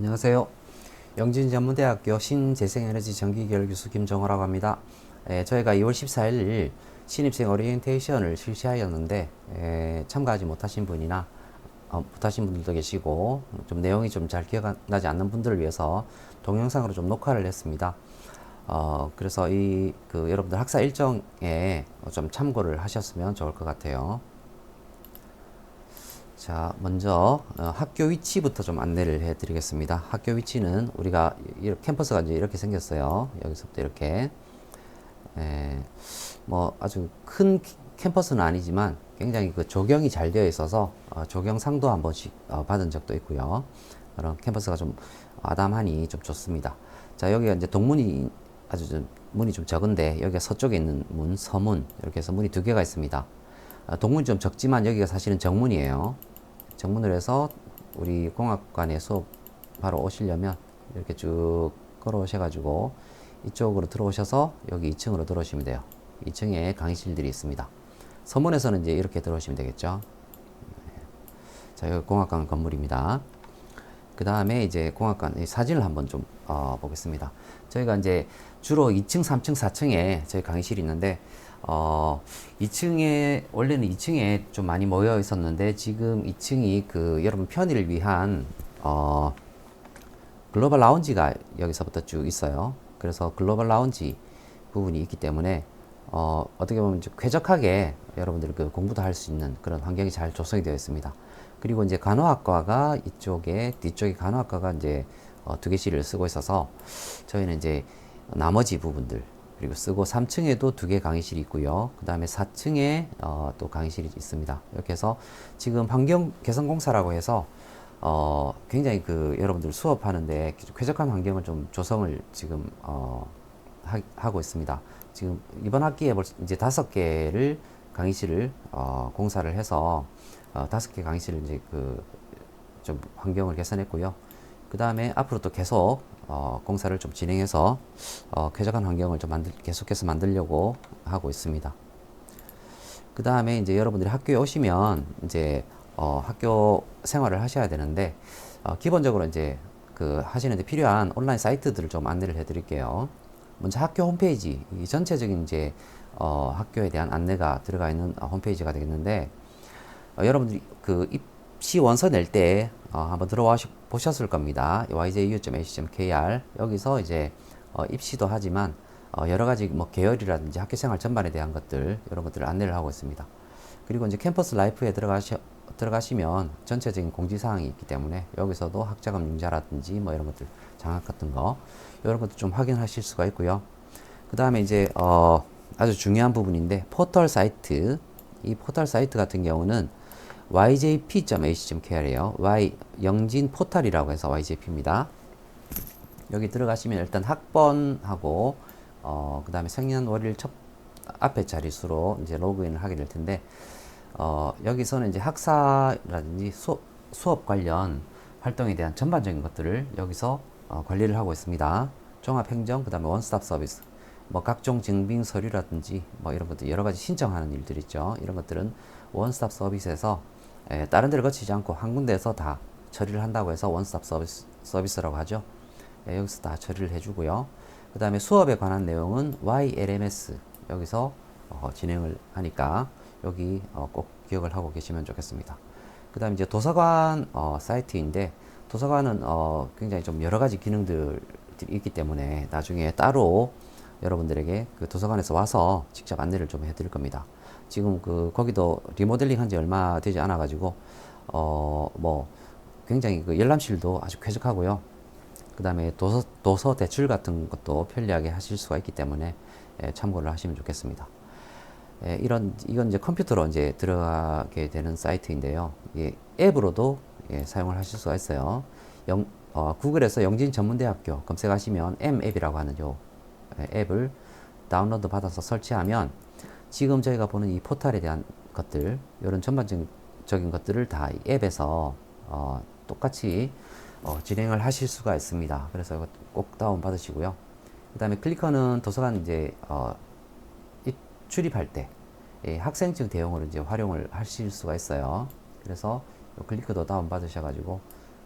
안녕하세요. 영진전문대학교 신재생에너지 전기계열 교수 김정호라고 합니다. 에, 저희가 2월 14일 신입생 오리엔테이션을 실시하였는데 에, 참가하지 못하신 분이나 어, 못하신 분들도 계시고 좀 내용이 좀 잘 기억나지 않는 분들을 위해서 동영상으로 좀 녹화를 했습니다. 어, 그래서 이 그 여러분들 학사 일정에 좀 참고를 하셨으면 좋을 것 같아요. 자, 먼저 어, 학교 위치부터 좀 안내를 해드리겠습니다. 학교 위치는 우리가 이 캠퍼스가 이제 이렇게 생겼어요. 여기서부터 이렇게 에, 뭐 아주 큰 캠퍼스는 아니지만 굉장히 그 조경이 잘 되어 있어서 어, 조경상도 한 번씩 어, 받은 적도 있고요. 그런 캠퍼스가 좀 아담하니 좀 좋습니다. 자, 여기가 이제 동문이 아주 좀 문이 좀 적은데 여기가 서쪽에 있는 문, 서문 이렇게 해서 문이 두 개가 있습니다. 어, 동문이 좀 적지만 여기가 사실은 정문이에요. 정문을 해서 우리 공학관에 수업 바로 오시려면 이렇게 쭉 걸어오셔가지고 이쪽으로 들어오셔서 여기 2층으로 들어오시면 돼요. 2층에 강의실들이 있습니다. 서문에서는 이제 이렇게 들어오시면 되겠죠. 네. 자, 여기 공학관 건물입니다. 그 다음에 이제 공학관 사진을 한번 좀 어, 보겠습니다. 저희가 이제 주로 2층, 3층, 4층에 저희 강의실이 있는데 어, 2층에, 원래는 2층에 좀 많이 모여 있었는데, 지금 2층이 그, 여러분 편의를 위한, 어, 글로벌 라운지가 여기서부터 쭉 있어요. 그래서 글로벌 라운지 부분이 있기 때문에, 어, 어떻게 보면 좀 쾌적하게 여러분들 그 공부도 할 수 있는 그런 환경이 잘 조성이 되어 있습니다. 그리고 이제 간호학과가 이쪽에, 뒤쪽에 간호학과가 이제 어, 두 개씩을 쓰고 있어서, 저희는 이제 나머지 부분들, 그리고 쓰고 3층에도 두 개 강의실이 있고요. 그 다음에 4층에 어, 또 강의실이 있습니다. 이렇게 해서 지금 환경 개선 공사라고 해서 어, 굉장히 그 여러분들 수업하는데 쾌적한 환경을 좀 조성을 지금 어, 하, 고 있습니다. 지금 이번 학기에 벌써 이제 다섯 개를 강의실을 어, 공사를 해서 어, 다섯 개 강의실을 이제 그 좀 환경을 개선했고요. 그 다음에 앞으로 또 계속 어, 공사를 좀 진행해서 어, 쾌적한 환경을 좀 만들, 계속해서 만들려고 하고 있습니다. 그 다음에 이제 여러분들이 학교에 오시면 이제 어, 학교 생활을 하셔야 되는데 어, 기본적으로 이제 그 하시는데 필요한 온라인 사이트들을 좀 안내를 해드릴게요. 먼저 학교 홈페이지, 이 전체적인 이제 어, 학교에 대한 안내가 들어가 있는 어, 홈페이지가 되겠는데 어, 여러분들이 그 입시 원서 낼때 어, 한번 들어와 보셨을 겁니다. yju.ac.kr 여기서 이제 어, 입시도 하지만 어, 여러 가지 뭐 계열이라든지 학교 생활 전반에 대한 것들 이런 것들을 안내를 하고 있습니다. 그리고 이제 캠퍼스 라이프에 들어가시 들어가시면 전체적인 공지 사항이 있기 때문에 여기서도 학자금 융자라든지 뭐 이런 것들 장학 같은 거 이런 것도 좀 확인하실 수가 있고요. 그 다음에 이제 어, 아주 중요한 부분인데 포털 사이트 이 포털 사이트 같은 경우는 yjp.ac.kr이에요. y 영진 포탈이라고 해서 yjp입니다. 여기 들어가시면 일단 학번하고 어, 그 다음에 생년월일 첫 앞에 자릿수로 이제 로그인을 하게 될 텐데 어, 여기서는 이제 학사라든지 수업, 수업 관련 활동에 대한 전반적인 것들을 여기서 어, 관리를 하고 있습니다. 종합행정, 그 다음에 원스톱 서비스, 뭐 각종 증빙 서류라든지 뭐 이런 것들 여러 가지 신청하는 일들 있죠. 이런 것들은 원스톱 서비스에서 에, 다른 데를 거치지 않고 한 군데에서 다 처리를 한다고 해서 원스톱 서비스, 서비스라고 하죠. 에, 여기서 다 처리를 해주고요. 그 다음에 수업에 관한 내용은 YLMS 여기서 어, 진행을 하니까 여기 어, 꼭 기억을 하고 계시면 좋겠습니다. 그 다음에 이제 도서관 어, 사이트인데 도서관은 어, 굉장히 좀 여러 가지 기능들이 있기 때문에 나중에 따로 여러분들에게 그 도서관에서 와서 직접 안내를 좀 해드릴 겁니다. 지금 그 거기도 리모델링 한 지 얼마 되지 않아 가지고 어 뭐 굉장히 그 열람실도 아주 쾌적하고요. 그다음에 도서 도서 대출 같은 것도 편리하게 하실 수가 있기 때문에 예, 참고를 하시면 좋겠습니다. 예, 이런 이건 이제 컴퓨터로 이제 들어가게 되는 사이트인데요. 예, 앱으로도 예, 사용을 하실 수가 있어요. 영, 어, 구글에서 영진 전문대학교 검색하시면 M 앱이라고 하는 요 예, 앱을 다운로드 받아서 설치하면 지금 저희가 보는 이 포탈에 대한 것들, 이런 전반적인 것들을 다 앱에서 어, 똑같이 어, 진행을 하실 수가 있습니다. 그래서 이거 꼭 다운 받으시고요. 그 다음에 클리커는 도서관 이제 어, 출입할 때 예, 학생증 대용으로 이제 활용을 하실 수가 있어요. 그래서 클리커도 다운 받으셔가지고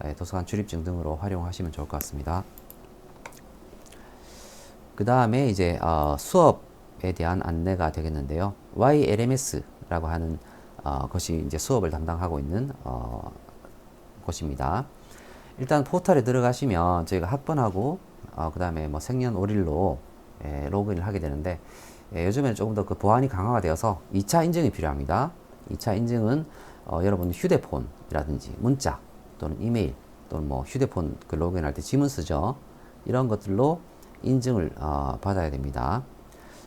예, 도서관 출입증 등으로 활용하시면 좋을 것 같습니다. 그 다음에 이제 어, 수업 에 대한 안내가 되겠는데요. YLMS라고 하는 어, 것이 이제 수업을 담당하고 있는 어, 곳입니다. 일단 포털에 들어가시면 저희가 학번하고 어, 그 다음에 뭐 생년월일로 예, 로그인을 하게 되는데 예, 요즘에는 조금 더 그 보안이 강화가 되어서 2차 인증이 필요합니다. 2차 인증은 어, 여러분 휴대폰이라든지 문자 또는 이메일 또는 뭐 휴대폰 그 로그인할 때 지문 쓰죠. 이런 것들로 인증을 어, 받아야 됩니다.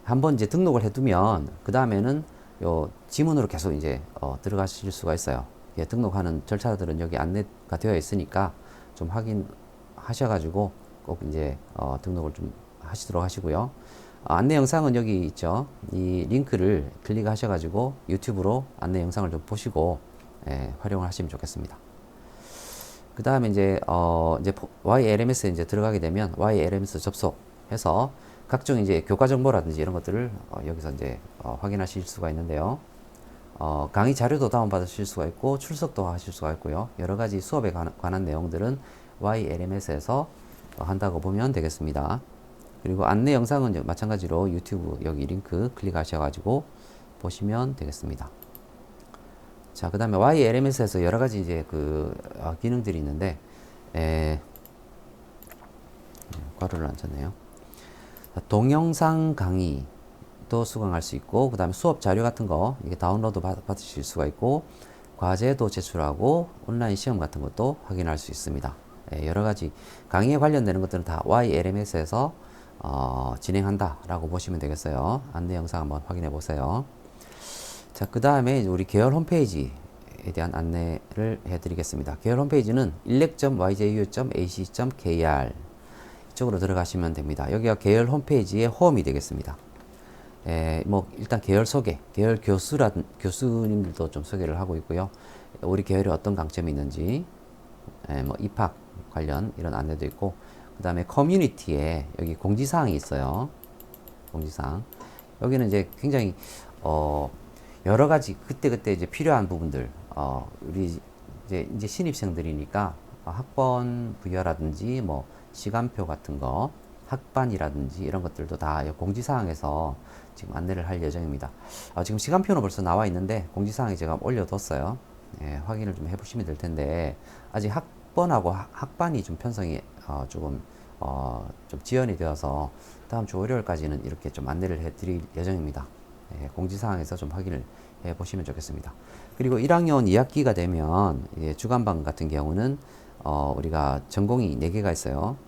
한번 이제 등록을 해두면 그 다음에는 요 지문으로 계속 이제 어, 들어가실 수가 있어요. 예, 등록하는 절차들은 여기 안내가 되어 있으니까 좀 확인하셔가지고 꼭 이제 어, 등록을 좀 하시도록 하시고요. 어, 안내 영상은 여기 있죠. 이 링크를 클릭하셔가지고 유튜브로 안내 영상을 좀 보시고 예, 활용을 하시면 좋겠습니다. 그 다음에 이제 어 이제 YLMS에 이제 들어가게 되면 YLMS 접속해서 각종 이제 교과 정보라든지 이런 것들을 어 여기서 이제 어 확인하실 수가 있는데요. 어 강의 자료도 다운 받으실 수가 있고 출석도 하실 수가 있고요. 여러 가지 수업에 관한, 관한 내용들은 YLMS에서 어 한다고 보면 되겠습니다. 그리고 안내 영상은 마찬가지로 유튜브 여기 링크 클릭하셔가지고 보시면 되겠습니다. 자, 그 다음에 YLMS에서 여러 가지 이제 그 어, 기능들이 있는데, 에, 괄호를 안 쳤네요. 자, 동영상 강의도 수강할 수 있고, 그 다음에 수업 자료 같은 거, 이게 다운로드 받, 받으실 수가 있고, 과제도 제출하고, 온라인 시험 같은 것도 확인할 수 있습니다. 에, 여러 가지 강의에 관련되는 것들은 다 YLMS에서 어, 진행한다라고 보시면 되겠어요. 안내 영상 한번 확인해 보세요. 자, 그 다음에 우리 계열 홈페이지에 대한 안내를 해드리겠습니다. 계열 홈페이지는 일렉.yju.ac.kr 이쪽으로 들어가시면 됩니다. 여기가 계열 홈페이지의 홈이 되겠습니다. 에, 뭐 일단 계열 소개, 계열 교수라 교수님들도 좀 소개를 하고 있고요. 우리 계열에 어떤 강점이 있는지, 에, 뭐 입학 관련 이런 안내도 있고, 그 다음에 커뮤니티에 여기 공지사항이 있어요. 공지사항. 여기는 이제 굉장히 어 여러 가지 그때 그때 이제 필요한 부분들, 어, 우리 이제, 이제 신입생들이니까 어, 학번 부여라든지 뭐 시간표 같은 거, 학반이라든지 이런 것들도 다 공지사항에서 지금 안내를 할 예정입니다. 어, 지금 시간표는 벌써 나와 있는데 공지사항에 제가 올려뒀어요. 예, 확인을 좀 해보시면 될 텐데 아직 학번하고 학, 학반이 좀 편성이 어, 조금 어, 좀 지연이 되어서 다음 주 월요일까지는 이렇게 좀 안내를 해드릴 예정입니다. 예, 공지사항에서 좀 확인을 해 보시면 좋겠습니다. 그리고 1학년 2학기가 되면 예, 주간반 같은 경우는 어, 우리가 전공이 4개가 있어요.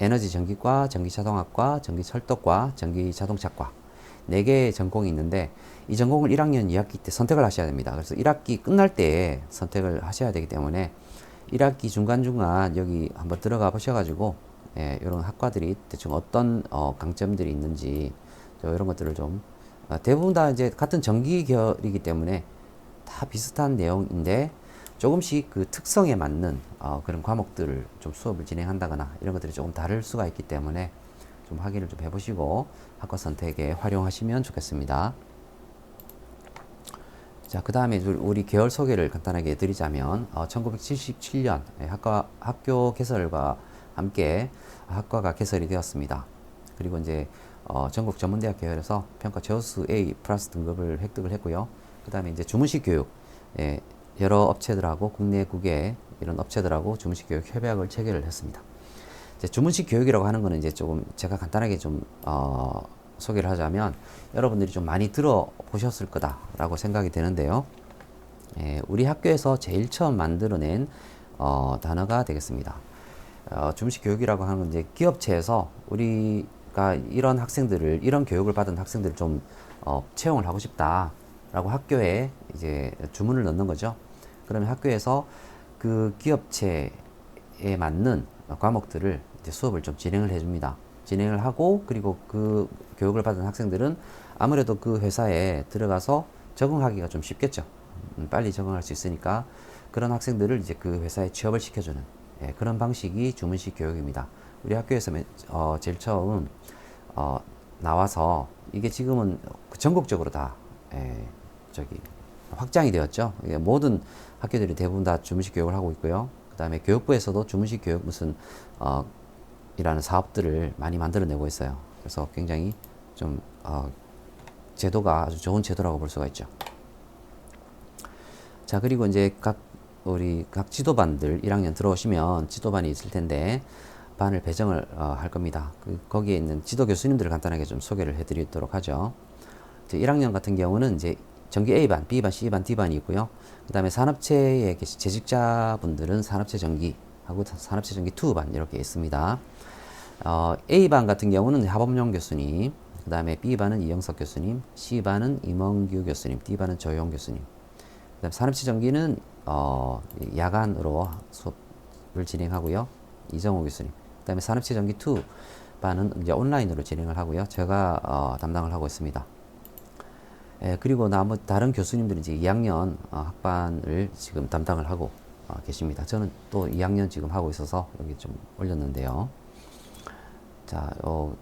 에너지 전기과, 전기자동학과, 전기철도과, 전기자동차과 4개의 전공이 있는데 이 전공을 1학년 2학기 때 선택을 하셔야 됩니다. 그래서 1학기 끝날 때 선택을 하셔야 되기 때문에 1학기 중간중간 여기 한번 들어가 보셔가지고 예, 이런 학과들이 대충 어떤 어, 강점들이 있는지 이런 것들을 좀 어, 대부분 다 이제 같은 전기 계열이기 때문에 다 비슷한 내용인데 조금씩 그 특성에 맞는 어, 그런 과목들을 좀 수업을 진행한다거나 이런 것들이 조금 다를 수가 있기 때문에 좀 확인을 좀 해보시고 학과 선택에 활용하시면 좋겠습니다. 자, 그 다음에 우리 계열 소개를 간단하게 드리자면, 어, 1977년 학과, 학교 개설과 함께 학과가 개설이 되었습니다. 그리고 이제 어, 전국 전문대학 계열에서 평가 저수 A 플러스 등급을 획득을 했고요. 그 다음에 이제 주문식 교육, 예, 여러 업체들하고 국내 국외 이런 업체들하고 주문식 교육 협약을 체결을 했습니다. 이제 주문식 교육이라고 하는 거는 이제 조금 제가 간단하게 좀 어, 소개를 하자면 여러분들이 좀 많이 들어보셨을 거다라고 생각이 되는데요. 예, 우리 학교에서 제일 처음 만들어낸 어, 단어가 되겠습니다. 어, 주문식 교육이라고 하는 건 이제 기업체에서 우리 그러니까 이런 학생들을 이런 교육을 받은 학생들을 좀 어, 채용을 하고 싶다라고 학교에 이제 주문을 넣는 거죠. 그러면 학교에서 그 기업체에 맞는 과목들을 이제 수업을 좀 진행을 해줍니다. 진행을 하고 그리고 그 교육을 받은 학생들은 아무래도 그 회사에 들어가서 적응하기가 좀 쉽겠죠. 음, 빨리 적응할 수 있으니까 그런 학생들을 이제 그 회사에 취업을 시켜주는 예, 그런 방식이 주문식 교육입니다. 우리 학교에서 어, 제일 처음 어, 나와서 이게 지금은 전국적으로 다 예, 저기 확장이 되었죠. 모든 학교들이 대부분 다 주무식 교육을 하고 있고요. 그 그다음에 교육부에서도 주문식 교육 무슨 어 이라는 사업들을 많이 만들어내고 있어요. 그래서 굉장히 좀 어, 제도가 아주 좋은 제도라고 볼 수가 있죠. 자 그리고 이제 각 우리 각 지도반들 1학년 들어오시면 지도반이 있을 텐데 반을 배정을 어, 할 겁니다. 그, 거기에 있는 지도 교수님들을 간단하게 좀 소개를 해드리도록 하죠. 이제 1학년 같은 경우는 이제 전기 A반, B반, C반, D반이 있고요. 그 다음에 산업체에 계신 재직자분들은 산업체 전기하고 산업체 전기 2반 이렇게 있습니다. 어, A반 같은 경우는 하범용 교수님, 그 다음에 B반은 이영석 교수님, C반은 임원규 교수님, D반은 조용 교수님. 그 다음 산업체 전기는 어, 야간으로 수업을 진행하고요. 이정호 교수님. 그 다음에 산업체 전기 2 반은 이제 온라인으로 진행을 하고요. 제가 어, 담당을 하고 있습니다. 예, 그리고 나머 다른 교수님들은 이제 2학년 어, 학반을 지금 담당을 하고 어, 계십니다. 저는 또 2학년 지금 하고 있어서 여기 좀 올렸는데요. 자, 어,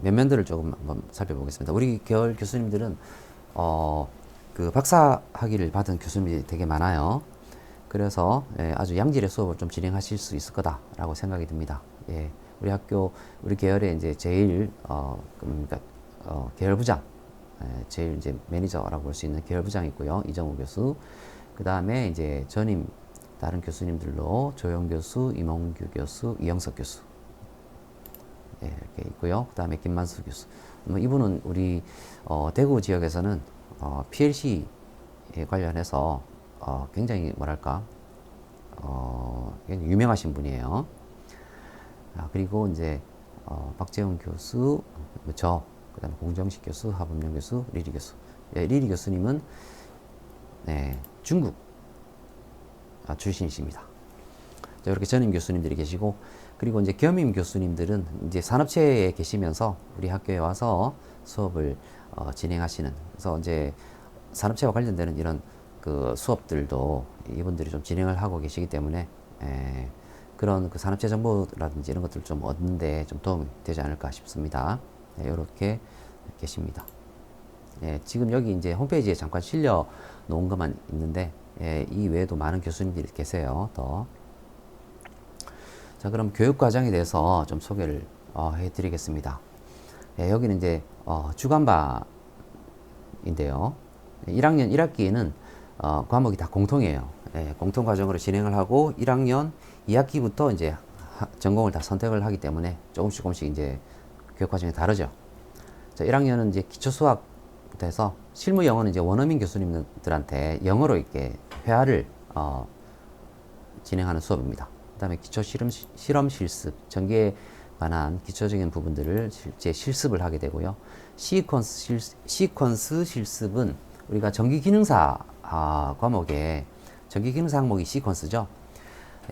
면면들을 조금 한번 살펴보겠습니다. 우리 계열 교수님들은 어, 그 박사 학위를 받은 교수님이 되게 많아요. 그래서 예, 아주 양질의 수업을 좀 진행하실 수 있을 거다라고 생각이 듭니다. 예, 우리 학교 우리 계열의 이제 제일 어, 그러니까 어, 계열 부장 예, 제일 이제 매니저라고 볼 수 있는 계열부장이 있고요. 이정우 교수. 그 다음에 이제 전임 다른 교수님들로 조영 교수, 임홍규 교수, 이영석 교수. 예, 이렇게 있고요. 그 다음에 김만수 교수. 뭐 이분은 우리 어, 대구 지역에서는 어, PLC에 관련해서 어, 굉장히 뭐랄까 어, 유명하신 분이에요. 아, 그리고 이제 어, 박재훈 교수, 뭐 저, 그 다음에 공정식 교수, 하범영 교수, 리리 교수. 예, 리리 교수님은 네, 중국 아, 출신이십니다. 자, 이렇게 전임 교수님들이 계시고 그리고 이제 겸임 교수님들은 이제 산업체에 계시면서 우리 학교에 와서 수업을 어, 진행하시는 그래서 이제 산업체와 관련되는 이런 그 수업들도 이분들이 좀 진행을 하고 계시기 때문에 에, 그런 그 산업체 정보라든지 이런 것들 좀 얻는데 좀 도움이 되지 않을까 싶습니다. 네, 이렇게 계십니다. 예, 지금 여기 이제 홈페이지에 잠깐 실려 놓은 것만 있는데 예, 이 외에도 많은 교수님들이 계세요. 더. 자, 그럼 교육 과정에 대해서 좀 소개를 어, 해드리겠습니다. 예, 여기는 이제 어, 주간반인데요. 1학년 1학기에는 어, 과목이 다 공통이에요. 예, 공통 과정으로 진행을 하고 1학년 2학기부터 이제 하, 전공을 다 선택을 하기 때문에 조금씩 조금씩 이제 교육 과정이 다르죠. 자, 1학년은 이제 기초 수학부터 해서 실무 영어는 이제 원어민 교수님들한테 영어로 이렇게 회화를 어, 진행하는 수업입니다. 그 다음에 기초 실험 실험 실습 전개에 관한 기초적인 부분들을 실제 실습을 하게 되고요. 시퀀스 실 시퀀스 실습은 우리가 전기 기능사 아, 과목에 전기 기능사 항목이 시퀀스죠.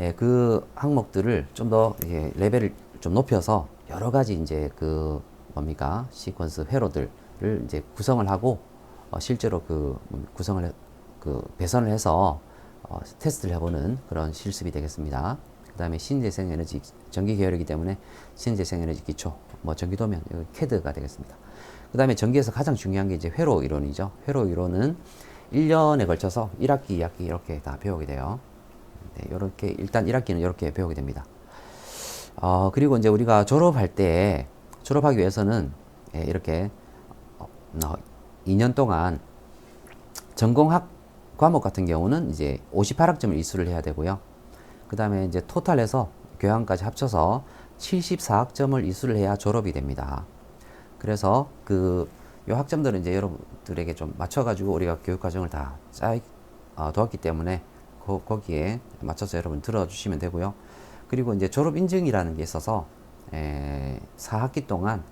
예, 그 항목들을 좀 더 레벨을 좀 높여서 여러 가지 이제 그 뭡니까 시퀀스 회로들을 이제 구성을 하고 어, 실제로 그 구성을 해, 그 배선을 해서 어, 테스트를 해보는 그런 실습이 되겠습니다. 그 다음에 신재생 에너지 전기 계열이기 때문에 신재생 에너지 기초 뭐 전기도면 캐드가 되겠습니다. 그 다음에 전기에서 가장 중요한 게 이제 회로 이론이죠. 회로 이론은 1년에 걸쳐서 1학기, 2학기 이렇게 다 배우게 돼요. 네, 이렇게 일단 1학기는 이렇게 배우게 됩니다. 어, 그리고 이제 우리가 졸업할 때 졸업하기 위해서는 예, 이렇게 어, 2년 동안 전공학 과목 같은 경우는 이제 58학점을 이수를 해야 되고요. 그 다음에 이제 토탈해서 교양까지 합쳐서 74학점을 이수를 해야 졸업이 됩니다. 그래서 그 요 학점들은 이제 여러분들에게 좀 맞춰가지고 우리가 교육 과정을 다 짜, 어, 도왔기 때문에 거, 거기에 맞춰서 여러분 들어주시면 되고요. 그리고 이제 졸업 인증이라는 게 있어서 에, 4학기 동안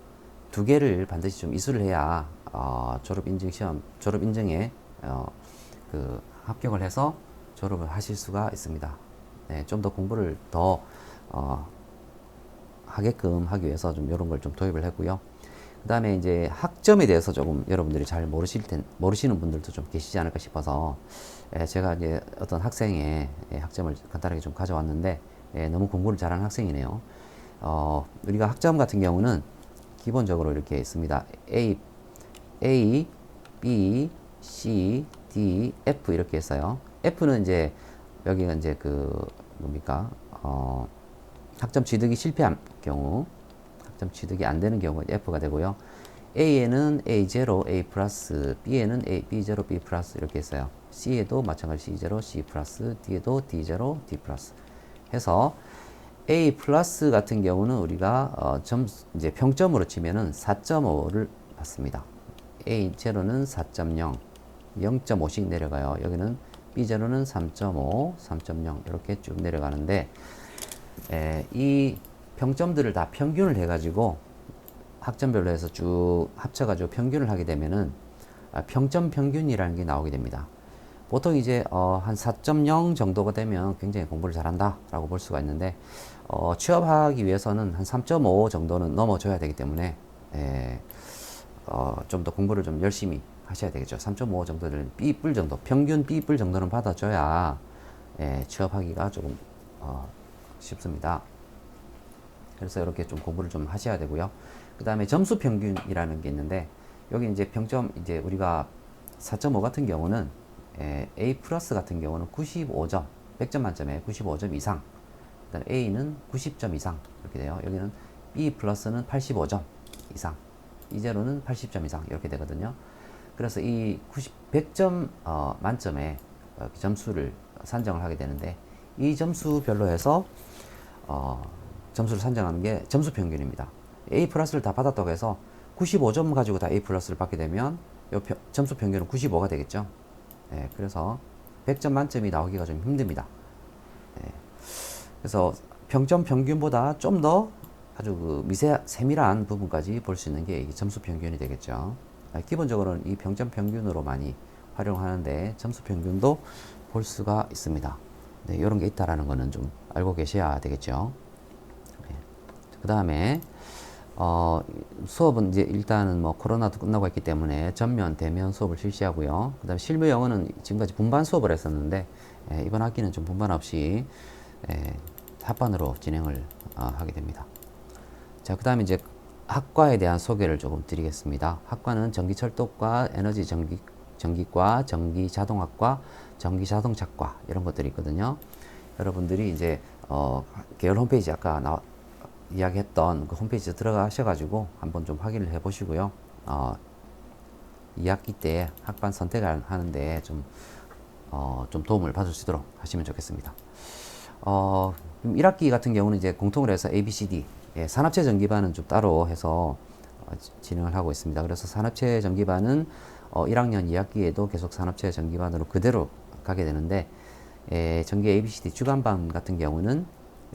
두 개를 반드시 좀 이수를 해야 어, 졸업 인증 시험, 졸업 인증에 어, 그 합격을 해서 졸업을 하실 수가 있습니다. 네, 좀 더 공부를 더 어, 하게끔 하기 위해서 좀 이런 걸 좀 도입을 했고요. 그 다음에 이제 학점에 대해서 조금 여러분들이 잘 모르실 텐, 모르시는 분들도 좀 계시지 않을까 싶어서 예, 제가 이제 어떤 학생의 예, 학점을 간단하게 좀 가져왔는데 예, 너무 공부를 잘하는 학생이네요. 어, 우리가 학점 같은 경우는 기본적으로 이렇게 있습니다. A, A, B, C, D, F 이렇게 했어요. F는 이제 여기가 이제 그 뭡니까 어, 학점 취득이 실패한 경우, 학점 취득이 안 되는 경우가 F가 되고요. A에는 A0, A 플러스, B에는 A, B0, B 플러스 이렇게 했어요. C에도 마찬가지 C0, C 플러스, D에도 D0, D 플러스 해서 A 플러스 같은 경우는 우리가 어, 점 이제 평점으로 치면은 4.5를 받습니다. A0는 4.0, 0.5씩 내려가요. 여기는 B0는 3.5, 3.0 이렇게 쭉 내려가는데 에, 이 평점들을 다 평균을 해가지고 학점별로 해서 쭉 합쳐가지고 평균을 하게 되면은 아, 평점 평균이라는 게 나오게 됩니다. 보통 이제 어, 한 4.0 정도가 되면 굉장히 공부를 잘한다라고 볼 수가 있는데 어, 취업하기 위해서는 한 3.5 정도는 넘어줘야 되기 때문에 에, 어, 좀 더 공부를 좀 열심히 하셔야 되겠죠. 3.5 정도는 B뿔 정도, 평균 B뿔 정도는 받아줘야 예, 취업하기가 조금 어, 쉽습니다. 그래서 이렇게 좀 공부를 좀 하셔야 되고요. 그 다음에 점수 평균이라는 게 있는데 여기 이제 평점 이제 우리가 4.5 같은 경우는 예, A 플러스 같은 경우는 95점, 100점 만점에 95점 이상. 그다음 A는 90점 이상 이렇게 돼요. 여기는 B 플러스는 85점 이상, 이제로는 80점 이상 이렇게 되거든요. 그래서 이 90, 100점 어, 만점에 어, 점수를 산정을 하게 되는데 이 점수별로 해서 어, 점수를 산정하는 게 점수 평균입니다. A 플러스를 다 받았다고 해서 95점 가지고 다 A 플러스를 받게 되면 요 평- 점수 평균은 95가 되겠죠. 예, 그래서 100점 만점이 나오기가 좀 힘듭니다. 예, 그래서 평점 평균보다 좀 더 아주 그 미세 세밀한 부분까지 볼 수 있는 게 점수 평균이 되겠죠. 아, 기본적으로는 이 평점 평균으로 많이 활용하는데 점수 평균도 볼 수가 있습니다. 네, 이런 게 있다라는 거는 좀 알고 계셔야 되겠죠. 그 다음에 어, 수업은 이제 일단은 뭐 코로나도 끝나고 있기 때문에 전면, 대면 수업을 실시하고요. 그 다음에 실무 영어는 지금까지 분반 수업을 했었는데 예, 이번 학기는 좀 분반 없이 예, 합반으로 진행을 어, 하게 됩니다. 자, 그 다음에 이제 학과에 대한 소개를 조금 드리겠습니다. 학과는 전기철도과 에너지 전기, 전기과, 전기자동학과, 전기자동차과 이런 것들이 있거든요. 여러분들이 이제 어, 계열 홈페이지 아까 나, 이야기했던 그 홈페이지에 들어가셔가지고 한번 좀 확인을 해보시고요. 어, 2학기 때 학반 선택을 하는데 좀, 어, 좀 도움을 받을 수 있도록 하시면 좋겠습니다. 어, 1학기 같은 경우는 이제 공통으로 해서 ABCD, 예, 산업체 전기반은 좀 따로 해서 어, 지- 진행을 하고 있습니다. 그래서 산업체 전기반은 어, 1학년 2학기에도 계속 산업체 전기반으로 그대로 가게 되는데, 예, 전기 ABCD 주간반 같은 경우는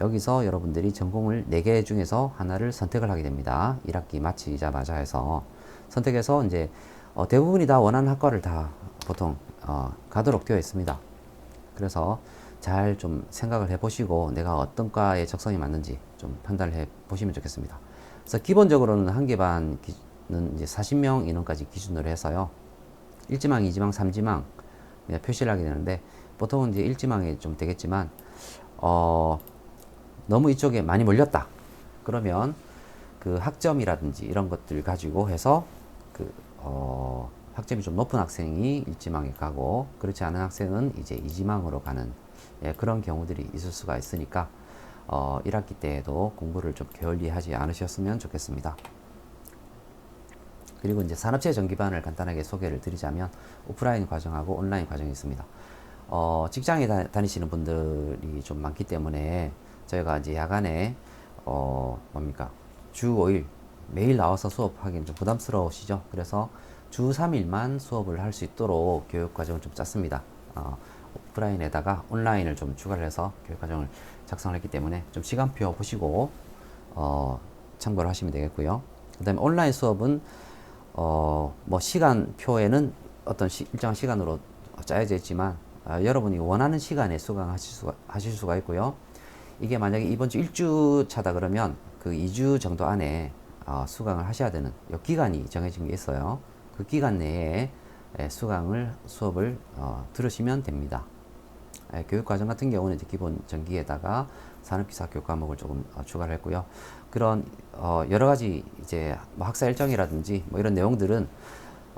여기서 여러분들이 전공을 4개 중에서 하나를 선택을 하게 됩니다. 1학기 마치자마자 해서 선택해서 이제 어, 대부분이 다 원하는 학과를 다 보통 어, 가도록 되어 있습니다. 그래서 잘 좀 생각을 해보시고 내가 어떤 과에 적성이 맞는지 좀 판단을 해 보시면 좋겠습니다. 그래서 기본적으로는 한 개 반은 이제 40명 인원까지 기준으로 해서요. 1지망, 2지망, 3지망 표시를 하게 되는데 보통은 이제 1지망이 좀 되겠지만 어, 너무 이쪽에 많이 몰렸다. 그러면 그 학점이라든지 이런 것들 가지고 해서 그, 어, 학점이 좀 높은 학생이 1지망에 가고 그렇지 않은 학생은 이제 2지망으로 가는 예, 그런 경우들이 있을 수가 있으니까 어, 1학기 때에도 공부를 좀 게을리 하지 않으셨으면 좋겠습니다. 그리고 이제 산업체 전기반을 간단하게 소개를 드리자면 오프라인 과정하고 온라인 과정이 있습니다. 어, 직장에 다, 니시는 분들이 좀 많기 때문에 저희가 이제 야간에 어, 뭡니까 주 5일 매일 나와서 수업하기는 좀 부담스러우시죠. 그래서 주 3일만 수업을 할 수 있도록 교육 과정을 좀 짰습니다. 어, 오프라인에다가 온라인을 좀 추가를 해서 교육 과정을 작성을 했기 때문에 좀 시간표 보시고 어, 참고를 하시면 되겠고요. 그 다음에 온라인 수업은 어, 뭐 시간표에는 어떤 시, 일정한 시간으로 짜여져 있지만 아, 여러분이 원하는 시간에 수강하실 수가 하실 수가 있고요. 이게 만약에 이번 주 1주 차다 그러면 그 2주 정도 안에 어, 수강을 하셔야 되는 요 기간이 정해진 게 있어요. 그 기간 내에 에, 수강을 수업을 어, 들으시면 됩니다. 에, 교육 과정 같은 경우는 이제 기본 전기에다가 산업기사 교육 과목을 조금 어, 추가를 했고요. 그런 어, 여러 가지 이제 뭐 학사 일정이라든지 뭐 이런 내용들은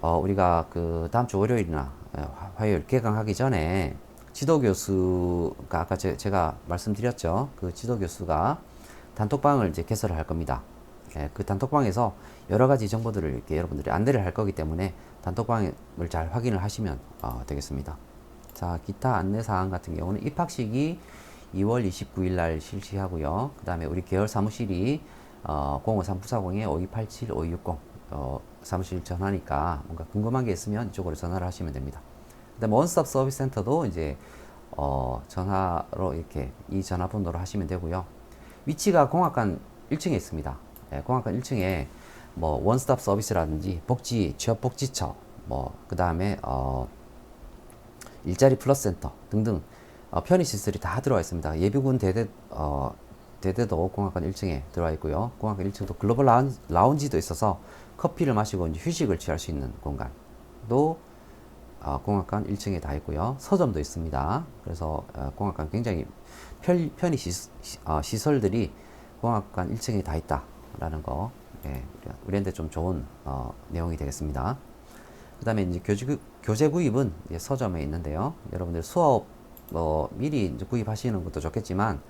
어, 우리가 그 다음 주 월요일이나 어, 화- 화요일 개강하기 전에 지도 교수가 아까 제, 가 말씀드렸죠. 그 지도 교수가 단톡방을 이제 개설을 할 겁니다. 예, 그 단톡방에서 여러 가지 정보들을 이렇게 여러분들이 안내를 할 거기 때문에 단톡방을 잘 확인을 하시면 어, 되겠습니다. 자, 기타 안내 사항 같은 경우는 입학식이 2월 29일 날 실시하고요. 그 다음에 우리 계열 사무실이 어, 053-940-5287-5260 어, 사무실 전화니까 뭔가 궁금한 게 있으면 이쪽으로 전화를 하시면 됩니다. 그 다음에 원스톱 서비스 센터도 이제 어, 전화로 이렇게 이 전화번호로 하시면 되고요. 위치가 공학관 1층에 있습니다. 예, 공학관 1층에 뭐 원스톱 서비스라든지 복지 취업 복지처 뭐 그 다음에 어, 일자리 플러스 센터 등등 어, 편의 시설이 다 들어와 있습니다. 예비군 대대 어, 대대도 공학관 1층에 들어와 있고요. 공학관 1층도 글로벌 라운, 라운지도 있어서 커피를 마시고 휴식을 취할 수 있는 공간도 어, 공학관 1층에 다 있고요. 서점도 있습니다. 그래서 어, 공학관 굉장히 편, 편의 시, 어, 시설들이 공학관 1층에 다 있다라는 거 예, 우리한테 좀 좋은 어, 내용이 되겠습니다. 그 다음에 이제 교재, 교재 구입은 서점에 있는데요. 여러분들 수업 뭐 미리 구입하시는 것도 좋겠지만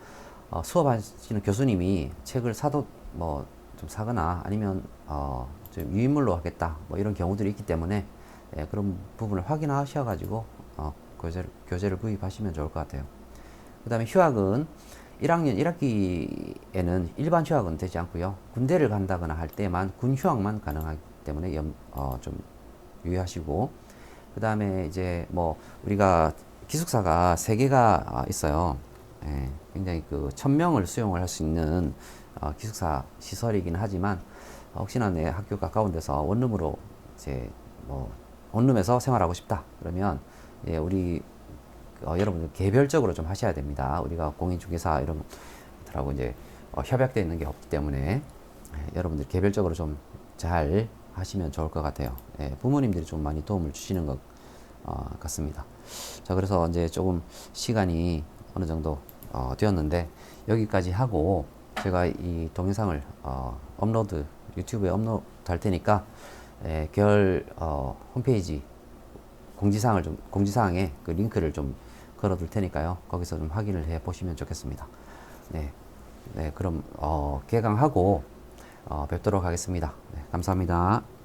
어, 수업하시는 교수님이 책을 사도 뭐 좀 사거나 아니면 어, 좀 유인물로 하겠다 뭐 이런 경우들이 있기 때문에 예, 그런 부분을 확인하셔가지고 어, 교재를, 교재를 구입하시면 좋을 것 같아요. 그 다음에 휴학은 1학년 1학기에는 일반 휴학은 되지 않고요. 군대를 간다거나 할 때만 군 휴학만 가능하기 때문에 염, 어, 좀 유의하시고 그 다음에 이제 뭐 우리가 기숙사가 세 개가 아, 있어요. 예, 굉장히 그 천명을 수용을 할 수 있는 어, 기숙사 시설이긴 하지만 혹시나 내 학교 가까운 데서 원룸으로 이제 뭐 원룸에서 생활하고 싶다 그러면 예, 우리 어, 여러분들 개별적으로 좀 하셔야 됩니다. 우리가 공인중개사 이런 들하고 이제 어, 협약되어 있는 게 없기 때문에 예, 여러분들 개별적으로 좀 잘 하시면 좋을 것 같아요. 예, 부모님들이 좀 많이 도움을 주시는 것 어, 같습니다. 자, 그래서 이제 조금 시간이 어느 정도 어, 되었는데 여기까지 하고 제가 이 동영상을 어, 업로드 유튜브에 업로드 할 테니까 예, 결 어, 홈페이지 공지사항을 좀 공지사항에 그 링크를 좀 걸어둘 테니까요. 거기서 좀 확인을 해 보시면 좋겠습니다. 네, 네 그럼 어, 개강하고 어, 뵙도록 하겠습니다. 네, 감사합니다.